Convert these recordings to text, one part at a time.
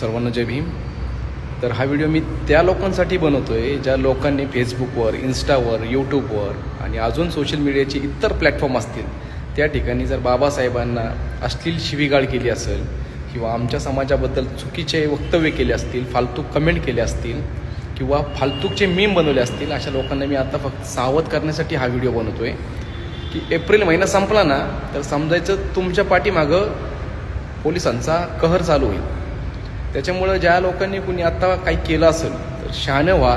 सर्वांना जय भीम. तर हा व्हिडिओ मी त्या लोकांसाठी बनवतो आहे ज्या लोकांनी फेसबुकवर इन्स्टावर यूट्यूबवर आणि अजून सोशल मीडियाचे इतर प्लॅटफॉर्म असतील त्या ठिकाणी जर बाबासाहेबांना अश्लील शिवीगाळ केली असेल किंवा आमच्या समाजाबद्दल चुकीचे वक्तव्य केले असतील फालतू कमेंट केले असतील किंवा फालतूकचे मीम बनवले असतील अशा लोकांना मी आता फक्त सावध करण्यासाठी हा व्हिडिओ बनवतो आहे की एप्रिल महिना संपला ना तर समजायचं तुमच्या पाठीमागं पोलिसांचा कहर चालू होईल. त्याच्यामुळं ज्या लोकांनी कुणी आत्ता काही केलं असेल तर शहाणं व्हा.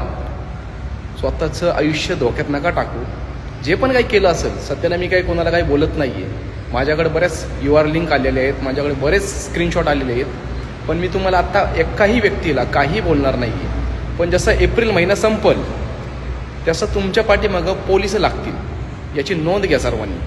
स्वतःचं आयुष्य धोक्यात नका टाकू. जे पण काही केलं असेल सध्याला मी काही कोणाला काही बोलत नाही आहे माझ्याकडे बऱ्याच यू आर लिंक आलेले आहेत माझ्याकडे बरेच स्क्रीनशॉट आलेले आहेत. पण मी तुम्हाला आत्ता एकाही व्यक्तीला काही बोलणार नाही आहे पण जसं एप्रिल महिना संपल तसं तुमच्या पाठीमागं पोलीस लागतील याची नोंद घ्या सर्वांनी.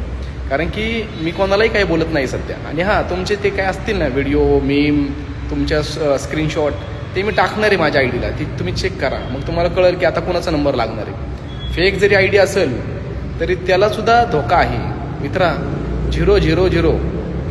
कारण की मी कोणालाही काही बोलत नाही सध्या. आणि हां तुमचे ते काय असतील ना व्हिडिओ मीम तुमच्या स्क्रीनशॉट ते मी टाकणार आहे माझ्या आय डीला ती तुम्ही चेक करा. मग तुम्हाला कळेल की आता कोणाचा नंबर लागणार आहे. फेक जरी आय डी असेल तरी त्यालासुद्धा धोका आहे. मित्रा झिरो झिरो झिरो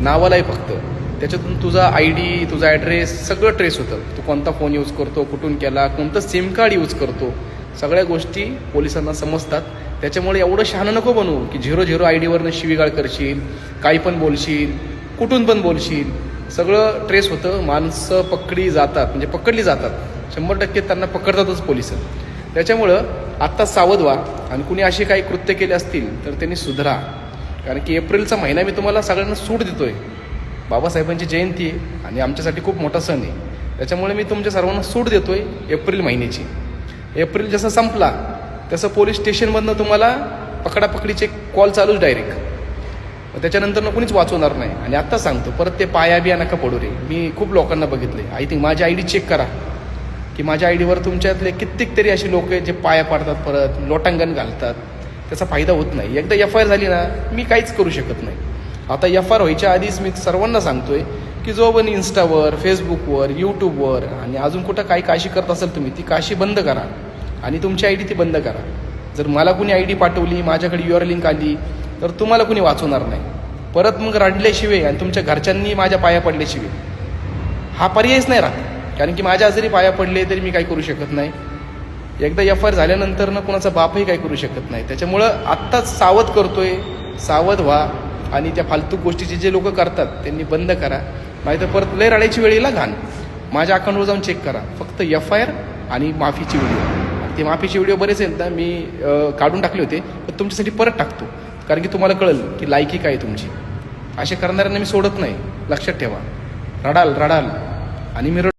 नावाला आहे फक्त. त्याच्यातून तुझा आय डी तुझा ॲड्रेस सगळं ट्रेस होतं. तू कोणता फोन यूज करतो कुठून केला कोणतं सिम कार्ड यूज करतो सगळ्या गोष्टी पोलिसांना समजतात. त्याच्यामुळे एवढं शहाणं नको बनवू की झिरो झिरो आय डीवरनं शिवीगाळ करशील काही पण बोलशील कुठून पण बोलशील. सगळं ट्रेस होतं. माणसं पकडी जातात. म्हणजे पकडली जातात. शंभर टक्के त्यांना पकडतातच पोलीस त्याच्यामुळं आत्ता सावध व्हा आणि कुणी असे काही कृत्य केले असतील तर त्यांनी सुधरा. कारण की एप्रिलचा महिना मी तुम्हाला सगळ्यांना सूट देतोय. बाबासाहेबांची जयंती आहे आणि आमच्यासाठी खूप मोठा सण आहे. त्याच्यामुळे मी तुमच्या सर्वांना सूट देतोय एप्रिल महिन्याची. एप्रिल जसा संपला तसं पोलीस स्टेशनमधनं तुम्हाला पकडापकडीचे कॉल चालूच डायरेक्ट त्याच्यानंतर न कुणीच वाचवणार नाही. आणि आत्ता सांगतो परत ते पाया बिया नका पडू रे? मी खूप लोकांना बघितले. आय थिंक माझी आय डी चेक करा. की माझ्या आय डीवर तुमच्यातले कित्येक तरी अशी लोक आहेत जे पाया पाडतात परत लोटांगण घालतात. त्याचा फायदा होत नाही. एकदा एफ आय आर झाली ना मी काहीच करू शकत नाही. आता एफ आर व्हायच्या आधीच मी सर्वांना सांगतोय की जो पण इन्स्टावर फेसबुकवर यूट्यूबवर आणि अजून कुठं काही काशी करत असेल तुम्ही ती काशी बंद करा. आणि तुमची आय डी ती बंद करा. जर मला कुणी आय डी पाठवली माझ्याकडे युअर लिंक आली तर तुम्हाला कुणी वाचवणार नाही. परत मग रडल्याशिवाय आणि तुमच्या घरच्यांनी माझ्या पाया पडल्याशिवाय हा पर्यायच नाही राहत. कारण की माझ्या जरी पाया पडले तरी मी काही करू शकत नाही. एकदा एफ आय आर झाल्यानंतर ना कुणाचा बापही काही करू शकत नाही. त्याच्यामुळं आत्ताच सावध करतोय. सावध व्हा आणि त्या फालतू गोष्टीचे जे लोक करतात त्यांनी बंद करा. नाही तर परत लय रडायची वेळेला घाण. माझ्या अकाउंटवर जाऊन चेक करा. फक्त एफ आय आर आणि माफीची व्हिडिओ ते माफीचे व्हिडिओ बरेच आहेत ना मी काढून टाकले होते. पण तुमच्यासाठी परत टाकतो. कारण की तुम्हाला कळेल की लायकी काय तुमची. असे करणाऱ्यांना मी सोडत नाही. लक्षात ठेवा. रडाल रडाल. आणि मी रड